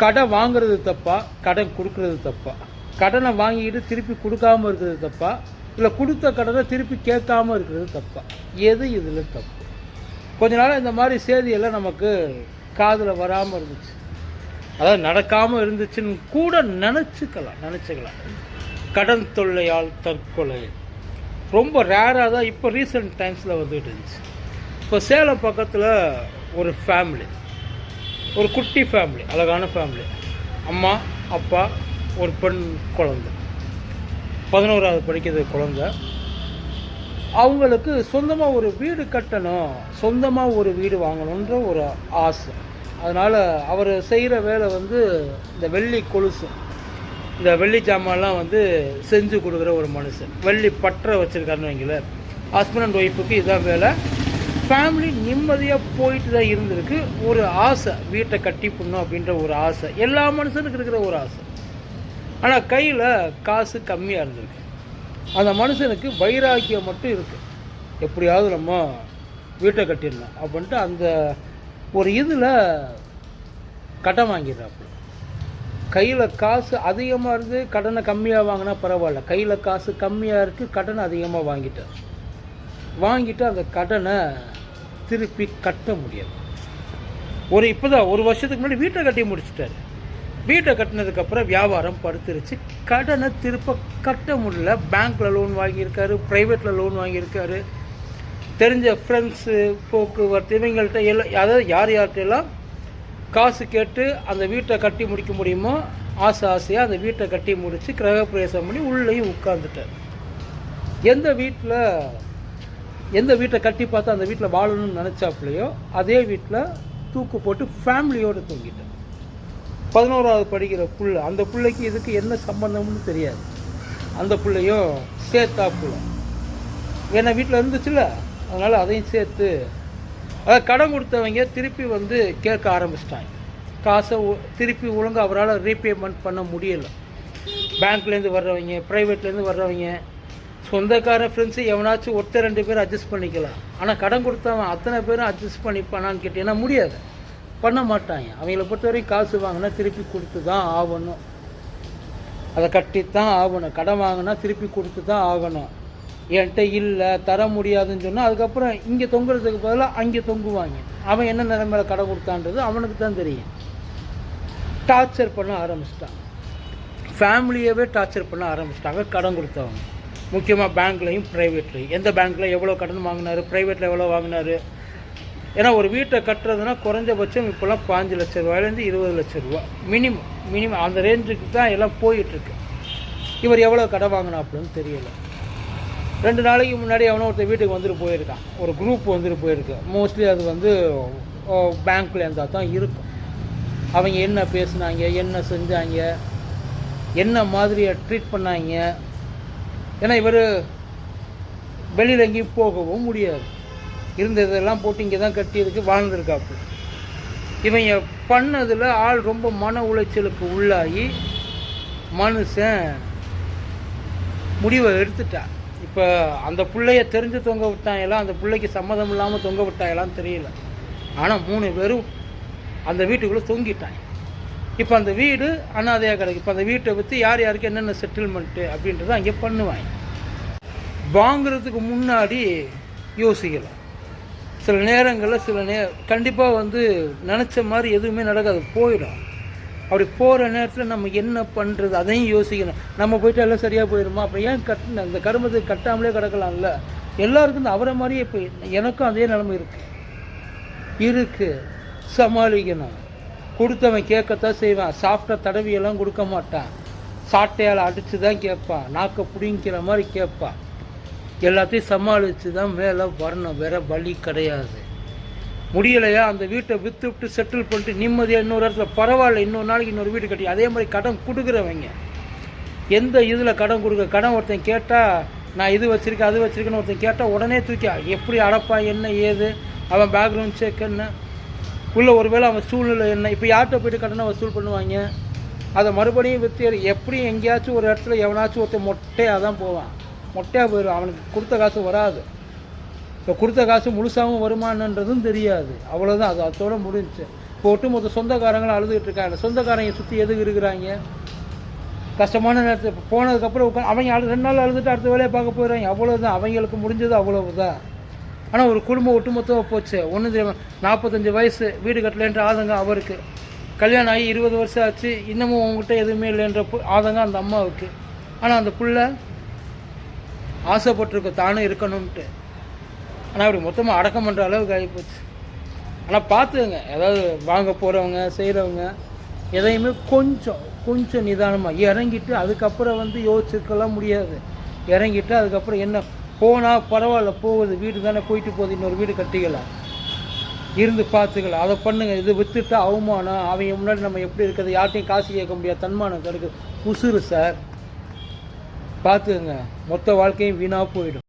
கடன் வாங்குறது தப்பா? கடன் கொடுக்கறது தப்பா? கடனை வாங்கிட்டு திருப்பி கொடுக்காம இருக்கிறது தப்பா? இல்லை கொடுத்த கடனை திருப்பி கேட்காம இருக்கிறது தப்பா? எது இதில் தப்பு? கொஞ்ச நாள் இந்த மாதிரி செய்தியெல்லாம் நமக்கு காதில் வராமல் இருந்துச்சு. அதாவது நடக்காமல் இருந்துச்சுன்னு கூட நினச்சிக்கலாம் நினச்சிக்கலாம். கடன் தொல்லையால் தற்கொலை. ரொம்ப ரேராக தான் இப்போ ரீசெண்ட் டைம்ஸில் வந்துகிட்டு இருந்துச்சு. இப்போ சேலம் பக்கத்தில் ஒரு ஃபேமிலி ஒரு குட்டி ஃபேமிலி அழகான ஃபேமிலி அம்மா அப்பா ஒரு பெண் குழந்தை. பதினோராவது படிக்கிறது குழந்தை. அவங்களுக்கு சொந்தமாக ஒரு வீடு கட்டணும் சொந்தமாக ஒரு வீடு வாங்கணுன்ற ஒரு ஆசை. அதனால் அவர் செய்கிற வேலை வந்து இந்த வெள்ளி கொலுசு. இந்த வெள்ளி ஜாமான்லாம் வந்து செஞ்சு கொடுக்குற ஒரு மனுஷன். வெள்ளி பற்ற வச்சுருக்காருன்னு வைங்களேன். ஹஸ்பண்ட் அண்ட் ஒய்ஃபுக்கு இதான் வேலை. ஃபேமிலி நிம்மதியாக போயிட்டு தான் இருந்திருக்கு. ஒரு ஆசை வீட்டை கட்டி போடணும் அப்படின்ற ஒரு ஆசை. எல்லா மனுஷனுக்கு இருக்கிற ஒரு ஆசை. ஆனால் கையில் காசு கம்மியாக இருந்திருக்கு. அந்த மனுஷனுக்கு வைராக்கியம் மட்டும் இருக்குது எப்படியாவது நம்ம வீட்டை கட்டிடலாம் அப்படின்ட்டு அந்த ஒரு இதில் கடன் வாங்கிடுறாப்புல. கையில் காசு அதிகமாக இருந்து கடனை கம்மியாக வாங்கினா பரவாயில்ல. கையில் காசு கம்மியாக இருக்குது கடனை அதிகமாக வாங்கிட்டார். வாங்கிட்டு அந்த கடனை திருப்பி கட்ட முடியாது ஒரு இப்போ தான் ஒரு வருஷத்துக்கு முன்னாடி வீட்டை கட்டி முடிச்சிட்டாரு. வீட்டை கட்டினதுக்கப்புறம் வியாபாரம் படுத்துருச்சு. கடனை திருப்ப கட்ட முடியல. பேங்க்கில் லோன் வாங்கியிருக்காரு ப்ரைவேட்டில் லோன் வாங்கியிருக்காரு. தெரிஞ்ச ஃப்ரெண்ட்ஸு போக்குவரத்து இவங்கள்ட்ட எல்லாம் அதாவது யார் யார்கிட்டெல்லாம் காசு கேட்டு அந்த வீட்டை கட்டி முடிக்க முடியுமோ ஆசை ஆசையாக அந்த வீட்டை கட்டி முடித்து கிரகப்பிரவேசம் பண்ணி உள்ளேயும் உட்காந்துட்டார் எந்த வீட்டில் எந்த வீட்டை கட்டி பார்த்தா அந்த வீட்டில் வாழணும்னு நினச்சாப்புலையோ அதே வீட்டில் தூக்கு போட்டு ஃபேமிலியோடு தூங்கிட்டேன். பதினோராவது படிக்கிற புள்ள அந்த பிள்ளைக்கு இதுக்கு என்ன சம்பந்தம்னு தெரியாது. அந்த பிள்ளையும் சேர்த்தா புள்ள. ஏன்னா வீட்டில் இருந்துச்சுல்ல அதனால் அதையும் சேர்த்து அதாவது கடன் கொடுத்தவங்க திருப்பி வந்து கேட்க ஆரம்பிச்சிட்டாங்க. காசை திருப்பி ஒழுங்காக அவரால் ரீபேமெண்ட் பண்ண முடியலை. பேங்க்லேருந்து வர்றவங்க ப்ரைவேட்லேருந்து வர்றவங்க சொந்தக்கார ஃப்ரெண்ட்ஸு எவனாச்சும் ஒருத்தர் ரெண்டு பேர் அட்ஜஸ்ட் பண்ணிக்கலாம். ஆனால் கடன் கொடுத்தவன் அத்தனை பேரும் அட்ஜஸ்ட் பண்ணிப்பானான்னு கேட்டீங்கன்னா முடியாது. பண்ண மாட்டாங்க. அவங்கள பொறுத்தவரைக்கும் காசு வாங்கினா திருப்பி கொடுத்து தான் ஆகணும். அதை கட்டித்தான் ஆகணும். கடன் வாங்கினா திருப்பி கொடுத்து தான் ஆகணும். என்கிட்ட இல்லை தர முடியாதுன்னு சொன்னால் அதுக்கப்புறம் இங்கே தொங்குறதுக்கு பதிலாக அங்கே தொங்குவாங்க. அவன் என்ன நிலைமையில கடன் கொடுத்தான்றது அவனுக்கு தான் தெரியும். டார்ச்சர் பண்ண ஆரம்பிச்சிட்டான். ஃபேமிலியவே டார்ச்சர் பண்ண ஆரம்பிச்சிட்டாங்க கடன் கொடுத்தவங்க. முக்கியமாக பேங்க்லேயும் ப்ரைவேட்லேயும் எந்த பேங்க்கில் எவ்வளோ கடன் வாங்கினாரு ப்ரைவேட்டில் எவ்வளோ வாங்கினாரு? ஏன்னா ஒரு வீட்டை கட்டுறதுனா குறைஞ்சபட்சம் இப்போல்லாம் பாஞ்சு லட்ச ரூபாயிலேருந்து இருபது லட்ச ரூபா. மினிமம் மினிமம் அந்த ரேஞ்சுக்கு தான் எல்லாம் போயிட்டுருக்கு. இவர் எவ்வளோ கடன் வாங்கினாப்புலன்னு தெரியலை. ரெண்டு நாளைக்கு முன்னாடி அவனோ ஒருத்தர் வீட்டுக்கு வந்துட்டு போயிருக்கான். ஒரு குரூப் வந்துட்டு போயிருக்கு. மோஸ்ட்லி அது வந்து பேங்க்கில் இருந்தால் தான் இருக்கும். அவங்க என்ன பேசுனாங்க என்ன செஞ்சாங்க என்ன மாதிரியை ட்ரீட் பண்ணாங்க ஏன்னா இவர் வெளியில் எங்கேயும் போகவும் முடியாது. இருந்ததெல்லாம் போட்டு இங்கே தான் கட்டியிருக்கு வாழ்ந்துருக்காப்பு. இவங்க பண்ணதில் ஆள் ரொம்ப மன உளைச்சலுக்கு உள்ளாகி மனுஷன் முடிவை எடுத்துட்டான் இப்போ அந்த பிள்ளைய தெரிஞ்சு தொங்க விட்டாயெல்லாம் அந்த பிள்ளைக்கு சம்மதம் இல்லாமல் தொங்க விட்டாங்களான்னு தெரியல. ஆனால் மூணு பேரும் அந்த வீட்டுக்குள்ளே தொங்கிட்டாங்க. இப்போ அந்த வீடு அனாதையாக கிடக்கு. இப்போ அந்த வீட்டை பற்றி யார் யாருக்கு என்னென்ன செட்டில்மெண்ட்டு அப்படின்றத அங்கே பண்ணுவாங்க. வாங்குறதுக்கு முன்னாடி யோசிக்கலாம். சில நேரங்களில் சில நே கண்டிப்பாக வந்து நினச்ச மாதிரி எதுவுமே நடக்காது. போயிடும். அப்படி போகிற நேரத்தில் நம்ம என்ன பண்ணுறது அதையும் யோசிக்கணும். நம்ம போயிட்டு எல்லாம் சரியாக போயிடுமா அப்படி ஏன் கட் அந்த கருமத்தை கட்டாமலே கிடக்கலாம்ல? எல்லாருக்கும் இந்த அவரை மாதிரியே இப்போ எனக்கும் அதே நிலைமை இருக்குது இருக்குது சமாளிக்கணும். கொடுத்தவன் கேட்கத்தான் செய்வான். சாஃப்டாக தடவியெல்லாம் கொடுக்க மாட்டான். சாட்டையால் அடித்து தான் கேட்பான். நாக்கை பிடிங்கிற மாதிரி கேட்பான். எல்லாத்தையும் சமாளித்து தான் மேலே வரணும். வேற வழி கிடையாது. முடியலையா? அந்த வீட்டை விற்று விட்டு செட்டில் பண்ணிட்டு நிம்மதியாக இன்னொரு இடத்துல பரவாயில்ல. இன்னொரு நாளைக்கு இன்னொரு வீடு கட்டி. அதே மாதிரி கடன் கொடுக்குறவங்க. எந்த இதில் கடன் கொடுக்க? கடன் ஒருத்தன் கேட்டால் நான் இது வச்சுருக்கேன் அது வச்சுருக்கேன்னு ஒருத்தன் கேட்டால் உடனே தூக்கி எப்படி அடப்பான்? என்ன ஏது? அவன் பேக்ரவுண்ட் செக் என்ன? உள்ள ஒருவேளை அவன் சூழ்நிலை என்ன? இப்போ யார்கிட்ட போயிட்டு கடனை வசூல் பண்ணுவாங்க? அதை மறுபடியும் விற்று எப்படி எங்கேயாச்சும் ஒரு இடத்துல எவனாச்சும் ஒருத்தன் மொட்டையாக தான் போவான். மொட்டையாக போயிடும் அவனுக்கு கொடுத்த காசு வராது. இப்போ கொடுத்த காசு முழுசாகவும் வருமானன்றதும் தெரியாது. அவ்வளோதான் அது அதோட முடிஞ்சுச்சு இப்போ ஒட்டுமொத்த சொந்தக்காரங்களும் அழுதுகிட்டு இருக்காங்க. சொந்தக்காரங்க சுற்றி எதுக்கு இருக்கிறாங்க? கஷ்டமான நேரத்தில் போனதுக்கப்புறம் உட்காந்து அவங்க அழு ரெண்டு நாள் அழுதுட்டு அடுத்த வேலையை பார்க்க போயிடுறாங்க. அவ்வளோதான் அவங்களுக்கு முடிஞ்சது அவ்வளவுதான். ஆனால் ஒரு குடும்பம் ஒட்டுமொத்தமாக போச்சு. ஒன்றும் தெரியாம நாற்பத்தஞ்சு வயசு வீடு கட்டலைன்ற ஆதங்கம் அவருக்கு. கல்யாணம் ஆகி இருபது வருஷம் ஆச்சு. இன்னமும் உங்ககிட்ட எதுவுமே இல்லைன்ற பு- ஆதங்கம் அந்த அம்மாவுக்கு. ஆனால் அந்த புள்ள ஆசைப்பட்டிருக்க தானும் இருக்கணும்ன்ட்டு ஆனால் அப்படி மொத்தமாக அடக்கம் பண்ணுற அளவுக்கு ஆகிப்போச்சு. ஆனால் பார்த்துங்க ஏதாவது வாங்க போகிறவங்க செய்கிறவங்க எதையுமே கொஞ்சம் கொஞ்சம் நிதானமாக இறங்கிட்டு அதுக்கப்புறம் வந்து யோசிச்சுக்கலாம் முடியாது. இறங்கிட்டு அதுக்கப்புறம் என்ன போனால் பரவாயில்ல போகுது வீடு தானே போயிட்டு போகுது இன்னொரு வீடு கட்டிக்கலாம். இருந்து பார்த்துக்கலாம். அதை பண்ணுங்கள் இது விற்றுட்டா அவமானம். அவங்க முன்னாடி நம்ம எப்படி இருக்கிறது? யார்ட்டையும் காசு கேட்க முடியாது. தன்மானம் கிடைக்குது உசுறு சார் பார்த்துக்கங்க. மொத்த வாழ்க்கையும் வீணாக போயிடும்.